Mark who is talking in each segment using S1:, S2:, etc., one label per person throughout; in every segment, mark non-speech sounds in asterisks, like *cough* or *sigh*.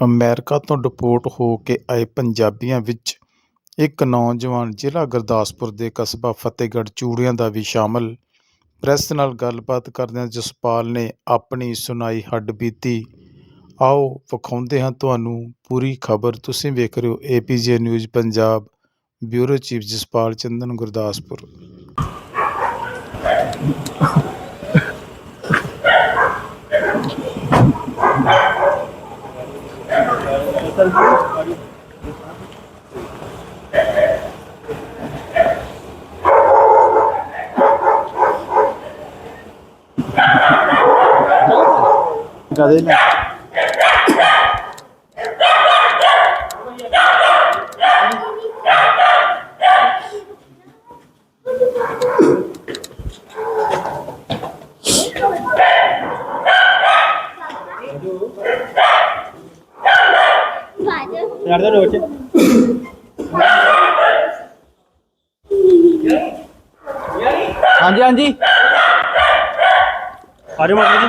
S1: America ਤੋਂ deport ਹੋ ਕੇ ਆਏ ਪੰਜਾਬੀਆਂ ਵਿੱਚ ਇੱਕ ਨੌਜਵਾਨ ਜ਼ਿਲ੍ਹਾ ਗੁਰਦਾਸਪੁਰ ਦੇ ਕਸਬਾ ਫਤਿਹਗੜ੍ਹ ਚੂੜੀਆਂ ਦਾ ਵੀ ਸ਼ਾਮਲ। ਪ੍ਰੈਸ ਨਾਲ ਗੱਲਬਾਤ ਕਰਦਿਆਂ ਜਸਪਾਲ ਨੇ ਆਪਣੀ ਸੁਣਾਈ ਹੱਡਬੀਤੀ ਆਓ ਵਿਖਾਉਂਦੇ ਹਾਂ ਤੁਹਾਨੂੰ ਪੂਰੀ ਖਬਰ। ਤੁਸੀਂ ਵੇਖ ਰਹੇ ਹੋ APJ news Punjab, bureau chief Jaspal Chandan Gurdaspur.
S2: ਕਦੇ ਨਾ ਯਾਰ ਦਾ ਰੋਚ ਹਾਂਜੀ ਹਾਂਜੀ ਆਜੋ ਮਾਤਾ ਜੀ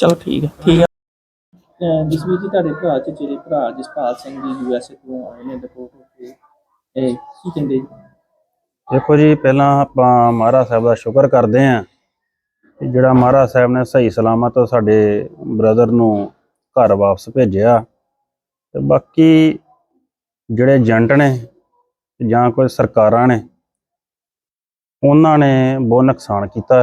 S2: ਚਲੋ ਠੀਕ ਹੈ ਠੀਕ ਹੈ
S3: ਜਿਸਵੀਰ ਜੀ ਤੁਹਾਡੇ ਭਰਾ ਚ ਜਿਹੜੇ ਭਰਾ Jaspal Singh ji U S A ਤੋਂ ਆਏ ਨੇ ਡਿਪੋਰਟ ਹੋ ਕੇ ਇਹ ਕੀ ਕਹਿੰਦੇ ਜੀ?
S2: ਦੇਖੋ ਜੀ ਪਹਿਲਾਂ ਆਪਾਂ ਮਹਾਰਾਜ ਸਾਹਿਬ ਦਾ ਸ਼ੁਕਰ ਕਰਦੇ ਆਂ ਕਿ ਜਿਹੜਾ ਮਹਾਰਾਜ ਸਾਹਿਬ ਨੇ ਸਹੀ ਸਲਾਮਤ ਸਾਡੇ ਬ੍ਰਦਰ ਨੂੰ ਘਰ ਵਾਪਸ ਭੇਜਿਆ ਤੇ ਬਾਕੀ ਜਿਹੜੇ ਏਜੰਟ ਨੇ ਜਾਂ ਕੋਈ ਸਰਕਾਰਾਂ ਨੇ ਉਹਨਾਂ ਨੇ ਬਹੁਤ ਨੁਕਸਾਨ ਕੀਤਾ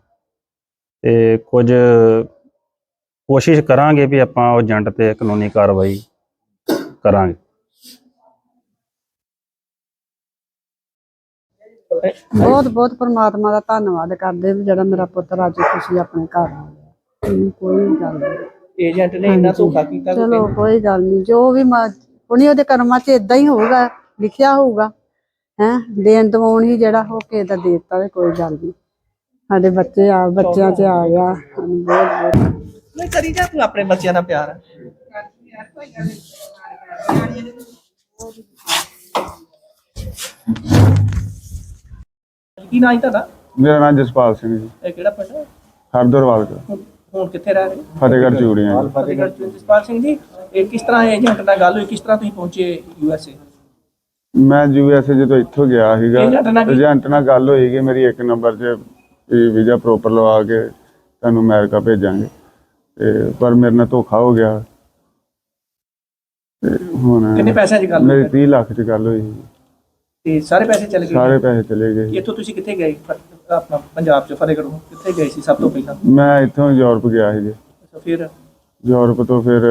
S2: ਤੇ ਕੁਝ ਕੋਸ਼ਿਸ਼ ਕਰਾਂਗੇ ਵੀ ਆਪਾਂ ਉਹ ਏਜੰਟ ਤੇ ਕਾਨੂੰਨੀ ਕਾਰਵਾਈ ਕਰਾਂਗੇ।
S4: ਬਹੁਤ ਬਹੁਤ ਪਰਮਾਤਮਾ ਦਾ ਧੰਨਵਾਦ ਕਰਦੇ ਵੀ ਜਿਹੜਾ ਮੇਰਾ ਪੁੱਤਰ ਅੱਜ ਖੁਸ਼ੀ ਆਪਣੇ ਘਰ ਆ ਗਿਆ। ਇਹਨੂੰ ਕੋਈ ਗੱਲ ਨਹੀਂ।
S3: ਏਜੰਟ ਨੇ ਇੰਨਾ ਧੋਖਾ ਕੀਤਾ
S4: ਚਲੋ ਕੋਈ ਗੱਲ ਨਹੀਂ। ਜੋ ਵੀ ਉਹਨੇ ਉਹਦੇ ਕਰਮਾਂ 'ਚ ਇਦਾਂ ਹੀ ਹੋਊਗਾ ਲਿਖਿਆ ਹੋਊਗਾ ਹੈ? ਦੇਣ ਦਵਾਉਣ ਹੀ ਜਿਹੜਾ ਹੋ ਕੇ ਦਾ ਦੇਤਾ ਤੇ ਕੋਈ ਗੱਲ ਨਹੀਂ। ਸਾਡੇ ਬੱਚੇ ਆ ਬੱਚਿਆਂ 'ਚ ਆ ਗਿਆ। ਸਾਨੂੰ ਬਹੁਤ ਬਹੁਤ
S3: ਨਹੀਂ ਕਰੀ ਜਾ ਤੂੰ ਆਪਣੇ ਬੱਚਿਆਂ ਦਾ ਪਿਆਰ। ਕੀ ਨਾਂ ਹੈ ਤੁਹਾਡਾ?
S5: ਮੇਰਾ ਨਾਮ ਜਸਪਾਲ ਸਿੰਘ ਜੀ।
S3: ਇਹ ਕਿਹੜਾ ਪਿੰਡ ਹੈ?
S5: ਹਰਦਰਵਾਲ ਤੋਂ।
S3: ਹੁਣ- ਹੁਣ ਕਿੱਥੇ ਰਹਿ?
S5: ਫਤਿਹਗੜ੍ਹ ਚੂੜੀਆਂ ਜੀ।
S3: ਫਤਿਹਗੜ੍ਹ ਚ ਜਸਪਾਲ ਸਿੰਘ ਜੀ ਇਹ ਕਿਸ ਤਰ੍ਹਾਂ ਏਜੰਟ ਨਾਲ ਗੱਲ ਹੋਈ? ਕਿਸ ਤਰ੍ਹਾਂ ਤੁਸੀਂ ਪਹੁੰਚੇ ਯੂ ਐਸ ਏ?
S5: ਮੈਂ ਯੂਐਸਏ ਜਦੋਂ ਇੱਥੋਂ ਗਿਆ ਸੀਗਾ
S3: ਏਜੰਟ ਨਾਲ ਕੀ-
S5: ਏਜੰਟ ਨਾਲ ਗੱਲ ਹੋਈ ਕਿ ਮੇਰੀ ਇੱਕ ਨੰਬਰ 'ਚ ਵੀਜ਼ਾ ਪ੍ਰੋਪਰ ਲਵਾ ਕੇ ਤੁਹਾਨੂੰ ਅਮਰੀਕਾ ਭੇਜਾਂਗੇ। ਤੇ ਪਰ ਮੇਰੇ ਨਾਲ ਧੋਖਾ ਹੋ ਗਿਆ। ਤੇ ਹੁਣ
S3: ਕਿੰਨੇ ਪੈਸਿਆਂ 'ਚ ਗੱਲ
S5: ਮੇਰੀ
S3: ਹੋਈ?
S5: 30 ਲੱਖ 'ਚ ਗੱਲ ਹੋਈ।
S3: ਤੇ ਸਾਰੇ ਪੈਸੇ ਚਲੇ ਗਏ?
S5: ਸਾਰੇ ਪੈਸੇ ਚਲੇ ਗਏ।
S3: ਇੱਥੋਂ ਤੁਸੀਂ ਕਿੱਥੇ ਗਏ? ਆਪਣਾ ਪੰਜਾਬ ਚ ਫਤਿਹਗੜ੍ਹੋਂ ਕਿੱਥੇ ਗਏ ਸੀ ਸਭ ਤੋਂ ਪਹਿਲਾਂ?
S5: ਮੈਂ ਇੱਥੋਂ ਯੂਰਪ ਗਿਆ ਸੀ ਜੀ।
S3: ਅੱਛਾ ਫਿਰ?
S5: ਯੂਰਪ ਤੋਂ ਫਿਰ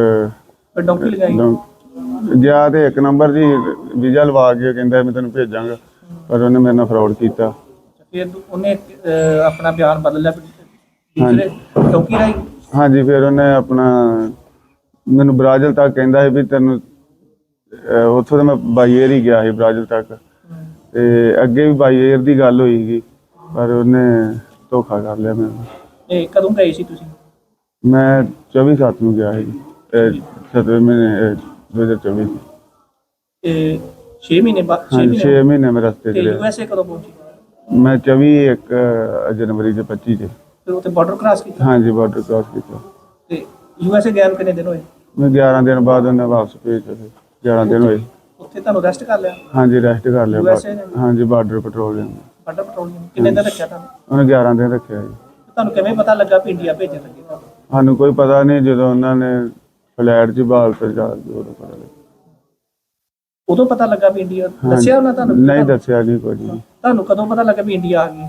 S3: ਡੌਂਕੀ ਲਗਾਈ?
S5: ਗਿਆ ਤੇ ਇੱਕ ਨੰਬਰ ਜੀ ਵੀਜ਼ਾ ਲਵਾ ਕੇ ਕਹਿੰਦਾ ਮੈਂ ਤੈਨੂੰ ਭੇਜਾਂਗਾ। ਪਰ ਉਹਨੇ ਮੇਰੇ ਨਾਲ ਫਰਾਡ ਕੀਤਾ।
S3: ਫਿਰ ਦੂ- ਉਹਨੇ ਅਹ, ਆਪਣਾ ਬਿਆਨ ਬਦਲ ਲਿਆ ਫਿਰ ਦੂਸਰੇ ਰਾਈ
S5: ਹਾਂਜੀ ਫਿਰ ਉਹਨੇ ਆਪਣਾ ਮੈਨੂੰ ਬ੍ਰਾਜ਼ਿਲ ਤੱਕ ਕਹਿੰਦਾ ਸੀ ਵੀ ਤੈਨੂੰ ਅਹ ਉੱਥੋਂ ਤਾਂ ਮੈਂ ਬਾਈ ਏਅਰ ਹੀ ਗਿਆ ਸੀ ਬ੍ਰਾਜ਼ਿਲ ਤੱਕ। ਤੇ ਅੱਗੇ ਵੀ ਬਾਈ ਏਅਰ ਦੀ ਗੱਲ ਹੋਈ ਸੀ ਪਰ ਉਹਨੇ ਧੋਖਾ ਕਰ ਲਿਆ ਮੈਨੂੰ
S3: ਇਹ ਕਦੋਂ ਗਏ ਸੀ ਤੁਸੀਂ?
S5: ਮੈਂ 24 ਸੱਤ ਨੂੰ ਗਿਆ ਸੀ। 7 ਮਹੀਨੇ ਅਹ 2024
S3: ਇਹ 6 ਮਹੀਨੇ ਬਾਅਦ 6
S5: ਹਾਂਜੀ 6
S3: ਮਹੀਨੇ
S5: ਮਹੀਨੇ ਮੈਂ ਰਸਤੇ
S3: ਤੇ ਯੂਐਸਏ ਕਦੋਂ ਪਹੁੰਚੀ?
S5: ਮੈਂ 24 ਇੱਕ ਜਨਵਰੀ ਦੇ 25 ਚ
S3: ਫਿਰ ਉੱਥੇ ਬਾਰਡਰ ਕ੍ਰਾਸ ਕੀਤਾ?
S5: ਹਾਂਜੀ ਬਾਰਡਰ ਕ੍ਰਾਸ ਕੀਤਾ।
S3: ਤੇ ਯੂਐਸਏ ਗਏ ਨੂੰ ਕਿੰਨੇ ਦਿਨ ਹੋਏ?
S5: ਮੈਂ 11 ਦਿਨ ਬਾਅਦ ਉਹਨੇ ਵਾਪਸ ਭੇਜਿਆ ਫਿਰ 11 ਦਿਨ ਹੋਏ।
S3: ਉੱਥੇ ਤੁਹਾਨੂੰ ਰੈਸਟ ਕਰ ਲਿਆ?
S5: ਹਾਂਜੀ ਰੈਸਟ ਕਰ ਲਿਆ।
S3: USA ਨੇ?
S5: ਹਾਂਜੀ ਬਾਰਡਰ ਪੈਟਰੋਲਿੰਗ
S3: ਬਾਰਡਰ ਪੈਟਰੋਲਿੰਗ ਕਿੰਨੇ ਦਿਨ ਰੱਖਿਆ ਤੁਹਾਨੂੰ?
S5: ਉਹਨੇ 11 ਦਿਨ ਰੱਖਿਆ ਜੀ।
S3: ਤੁਹਾਨੂੰ ਕਿਵੇਂ ਪਤਾ ਲੱਗਾ ਵੀ ਇੰਡੀਆ ਭੇਜਣ ਲੱਗੇ ਤੁਹਾਨੂੰ?
S5: ਸਾਨੂੰ ਕੋਈ ਪਤਾ ਨਹੀਂ ਜਦੋਂ ਉਹਨਾਂ ਨੇ ਫਲੈਟ 'ਚ ਬਾਲ ਤੇ ਜਾ ਕੇ ਉਦੋਂ ਪਤਾ ਲੱਗਾ
S3: ਉਦੋਂ ਪਤਾ ਲੱਗਾ ਵੀ ਇੰਡੀਆ ਦੱਸਿਆ ਉਹਨਾਂ ਤੁਹਾਨੂੰ
S5: ਨਹੀਂ ਦੱਸਿਆ ਨਹੀਂ ਕੁਝ ਵੀ।
S3: ਤੁਹਾਨੂੰ ਕਦੋਂ ਪਤਾ ਲੱਗਾ ਵੀ ਇੰਡੀਆ ਆ ਗਈ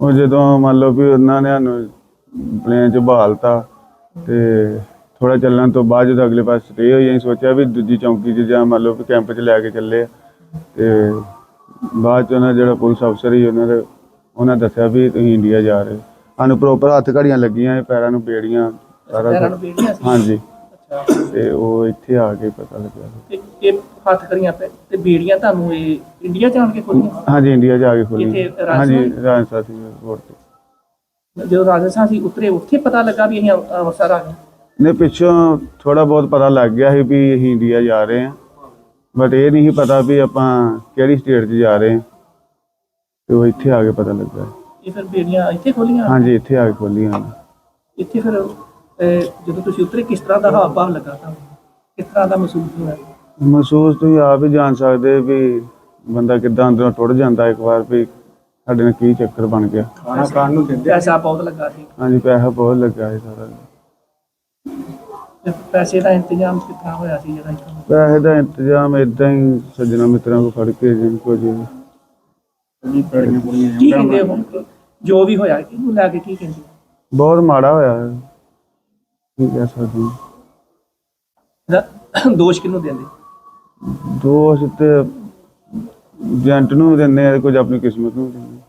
S5: ਉਹ ਜਦੋਂ ਮੰਨ ਲਓ ਵੀ ਉਹਨਾਂ ਨੇ ਸਾਨੂੰ ਪਲੇਨ 'ਚ ਬਹਾਲਤਾ ਤੇ ਥੋੜਾ ਚੱਲਣ ਤੋਂ ਬਾਅਦ ਜਦੋਂ ਅਗਲੇ ਪਾਸੇ ਸਟੇ ਹੋਈ ਅਸੀਂ ਸੋਚਿਆ ਵੀ ਦੂਜੀ ਚੌਂਕੀ 'ਚ ਜਾਂ ਮੰਨ ਲਓ ਵੀ ਕੈਂਪ 'ਚ ਲੈ ਕੇ ਚੱਲੇ ਆ। ਤੇ ਬਾਅਦ 'ਚ ਉਹਨਾਂ ਜਿਹੜਾ ਪੁਲਿਸ ਅਫਸਰ ਸੀ ਉਹਨਾਂ ਦੇ ਉਹਨਾਂ ਦੱਸਿਆ ਵੀ ਤੁਸੀਂ ਇੰਡੀਆ ਜਾ ਰਹੇ ਹੋ। ਸਾਨੂੰ ਪ੍ਰੋਪਰ ਹੱਥ ਘੜੀਆਂ ਲੱਗੀਆਂ ਪੈਰਾਂ ਨੂੰ ਬੇੜੀਆਂ ਸਾਰਾ
S3: ਪੈਰਾਂ ਨੂੰ
S5: ਕੁਛ।
S3: ਬੇੜੀਆਂ ਸੀ
S5: ਹਾਂਜੀ ਤੇ ਉਹ ਇੱਥੇ ਆ ਕੇ ਪਤਾ ਲੱਗਿਆ।
S3: ਤੇ ਇਹ ਹੱਥ ਕਰੀਆਂ ਪੈ ਤੇ ਬੇੜੀਆਂ ਤੁਹਾਨੂੰ ਇਹ ਇੰਡੀਆ ਜਾਣ ਕੇ ਖੋਲੀਆਂ?
S5: ਹਾਂਜੀ ਇੰਡੀਆ ਜਾ ਕੇ ਖੋਲੀ।
S3: ਇੱਥੇ ਰਾਜਸਥਾਨ?
S5: ਹਾਂਜੀ ਰਾਜਸਥਾਨ ਸੀ 에ਅਰਪੋਰਟ ਤੇ।
S3: ਜਦੋਂ ਰਾਜਸਥਾਨ ਸੀ ਉਤਰੇ ਉੱਥੇ ਪਤਾ ਲੱਗਾ ਵੀ ਅਸੀਂ ਅੰਮ੍ਰਿਤਸਰ ਆ ਗਏ।
S5: ਨੇ ਪਿੱਛੋਂ ਥੋੜਾ ਬਹੁਤ ਪਤਾ ਲੱਗ ਗਿਆ ਸੀ ਵੀ ਅਸੀਂ ਇੰਡੀਆ ਜਾ ਰਹੇ ਹਾਂ। ਬਟ ਇਹ ਨਹੀਂ ਸੀ ਪਤਾ ਵੀ ਆਪਾਂ ਕਿਹੜੀ ਸਟੇਟ 'ਚ ਜਾ ਰਹੇ ਹਾਂ। ਤੇ ਉਹ ਇੱਥੇ ਆ ਕੇ ਪਤਾ ਲੱਗਾ।
S3: ਇਹ ਫਿਰ ਬੇੜੀਆਂ ਇੱਥੇ ਖੋਲੀਆਂ?
S5: ਹਾਂਜੀ ਇੱਥੇ ਆ ਕੇ ਖੋਲੀਆਂ।
S3: ਇੱਥੇ ਫਿਰ ਜਦੋਂ ਤੁਸੀਂ ਉਤਰੇ ਕਿਸ ਤਰ੍ਹਾਂ ਦਾ ਹਾਵ ਭਾਵ ਲੱਗਾ ਤੁਹਾਨੂੰ? ਕਿਸ ਤਰ੍ਹਾਂ ਦਾ ਮਹਿਸੂਸ ਹੋਇਆ?
S5: ਮਹਿਸੂਸ ਤੁਸੀਂ ਆਪ ਹੀ ਜਾਣ ਸਕਦੇ ਵੀ ਬੰਦਾ ਕਿੱਦਾਂ ਅੰਦਰੋਂ ਟੁੱਟ ਜਾਂਦਾ ਇੱਕ ਵਾਰ ਵੀ ਸਾਡੇ ਨਾਲ ਕੀ ਚੱਕਰ ਬਣ ਗਿਆ।
S3: ਖਾਣਾ ਖਾਣ ਨੂੰ ਦਿੰਦੇ ਪੈਸਾ ਬਹੁਤ ਲੱਗਾ ਸੀ।
S5: ਹਾਂਜੀ ਪੈਸਾ ਬਹੁਤ ਲੱਗਾ ਸੀ ਸਾਰਾ।
S3: ਤੇ ਪੈਸੇ ਦਾ ਇੰਤਜ਼ਾਮ ਤਰ੍ਹਾਂ ਹੋਇਆ ਸੀ ਜਿਹੜਾ ਇੱਥੋਂ
S5: ਪੈਸੇ ਦਾ ਇੰਤਜ਼ਾਮ ਇਦਾਂ ਹੀ ਸੱਜਣਾ ਮਿੱਤਰਾਂ ਕੋ ਫੜ ਕੇ ਜਿੰਨ ਕੋ ਜੀ
S3: ਕੀ ਕਹਿੰਦੇ ਹੁਣ ਜੋ ਵੀ ਹੋਇਆ ਕਿਹਨੂੰ ਲੈ ਕੇ ਕੀ ਕਹਿੰਦੇ?
S5: ਬਹੁਤ ਮਾੜਾ ਹੋਇਆ। ਹੈ। ਕੀ ਕਹਿ ਸਕਦੇ।
S3: ਇਹਦਾ *coughs* ਦੋਸ਼ ਕਿਹਨੂੰ ਦਿੰਦੇ
S5: ਦੋਸ਼ ਤੇ ਏਜੰਟ ਨੂੰ ਵੀ ਦਿੰਦੇ ਆ ਕੁਝ ਆਪਣੀ ਕਿਸਮਤ ਨੂੰ ਵੀ ਦਿੰਦੇ ਆ।